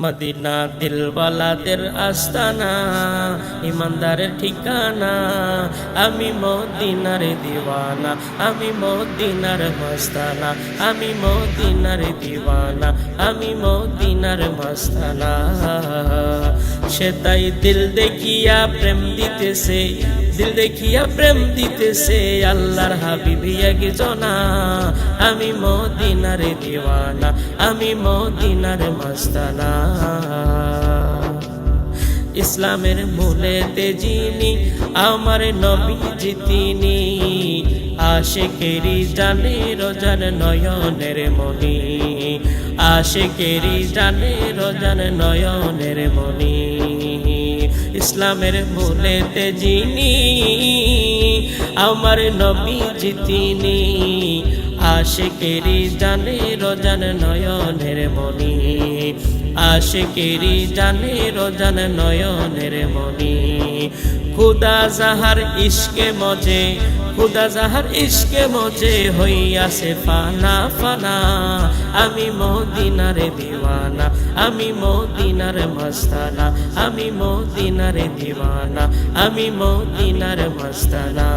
Medina দিলওয়ালাদের আস্তানা, ইমানদারের ঠিকানা। আমি মদিনার দিওয়ানা, আমি মদিনার মস্তানা। আমি মদিনার দিওয়ানা, আমি মদিনার মস্তানা। সে তাই দিল দেখিয়া প্রেম দিতেছে, দিল দেখিয়া প্রেম দিতেছে আল্লাহর হাবিবি একজনা। আমি মদিনার দিওয়ানা, আমি মদিনার মস্তানা। ইসলামের মূলে তেজিনি আমার নবী জিতিনি আশেকেরি জানে রোজান নয়নের মনি। আশেকেরি জানে রোজান নয়নের মনি ইসলামের মূলে তেজিনি আমার নবী জিতিনি আশেকেরি জানে রোজান নয়নের মনি আশেকেরি জানে রোজান নয়নের মনি খুদা যাহার ইশকে মজে, খুদা যাহার ইশকে মজে হইয়াছে ফানা ফানা। আমি মদিনারে দিওয়ানা, আমি মদিনার মস্তানা, আমি মদিনার দিওয়ানা, আমি মদিনার মস্তানা।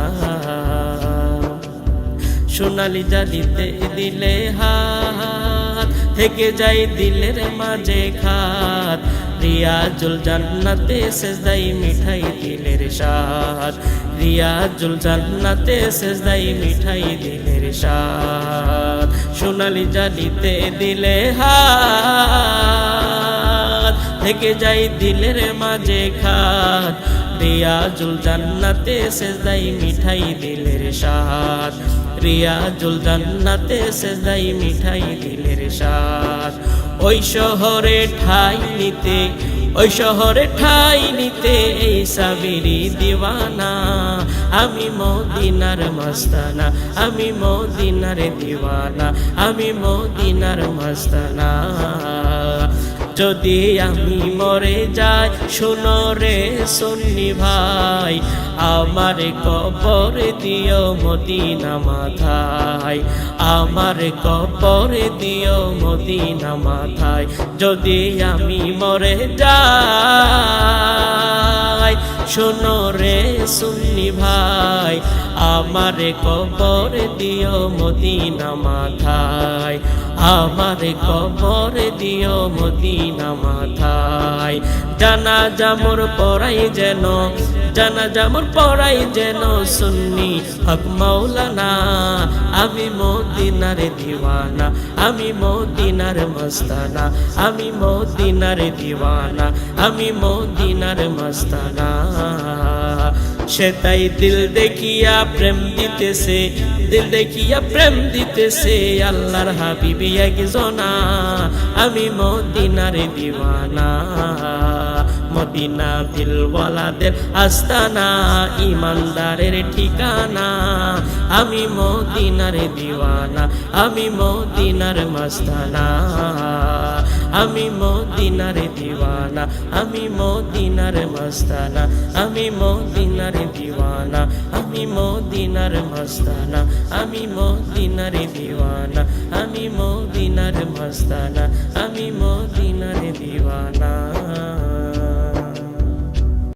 সোনালি জালিতে দিলে হাত, থেকে যাই দিলের মাঝে খাত। রিয়াজুল জান্নাতে সেজদাই মিঠাই দিলের সাথ রিয়াজুল জান্নাতে সেজদাই মিঠাই দিলের সাথ সোনালি জালিতে দিলে হাত, থেকে যাই দিলের মাঝে খাত। রিয়াজুল জান্নাতে সেজদাই মিঠাই দিলের সাথ রিয়াজুল জান্নাতে সেজদাই মিঠাই দিলের সাথ ওই শহরে ঠাই নিতে ওই শহরে ঠাই নিতে এই সাবিরি দিওয়ানা। আমি মদিনার মস্তানা, আমি মদিনার দিওয়ানা, আমি মদিনার মস্তানা। যদি আমি মরে যাই, শোনো রে সন্নি ভাই, আমার কবর দিও মদিনা মাথায়, আমার কবর দিও মদিনা মাথায়, যদি আমি মরে যাই। শোনো রে সুন্নি ভাই, আমার কবর দিও মদিনা মাথায়। আমার কবর দিও মদিনা মাথায়। জানা জামর পড়াই যেন জানা জামর পড়াই যেন সুন্নি। হক মৌলানা আমি মদিনার দিওয়ানা, আমি মদিনার মস্তানা, আমি মদিনার দিওয়ানা, আমি মদিনার মস্তানা। সেটাই দিল দেখিয়া প্রেম দিতেছে, দিল দেখিয়া প্রেম দিতেছে আল্লাহর হাবিবি একজনা, আমি মদিনার দিওয়ানা। মদিনা দিলওয়ালাদের আস্তানা ইমানদারের ঠিকানা। আমি মদিনার দিওয়ানা, আমি মদিনার মস্তানা। আমি মদিনার দিওয়ানা, আমি মদিনার মস্তানা। আমি মদিনার দিওয়ানা, আমি মদিনার মস্তানা। আমি মদিনার দিওয়ানা, আমি মদিনার মস্তানা। আমি মদিনার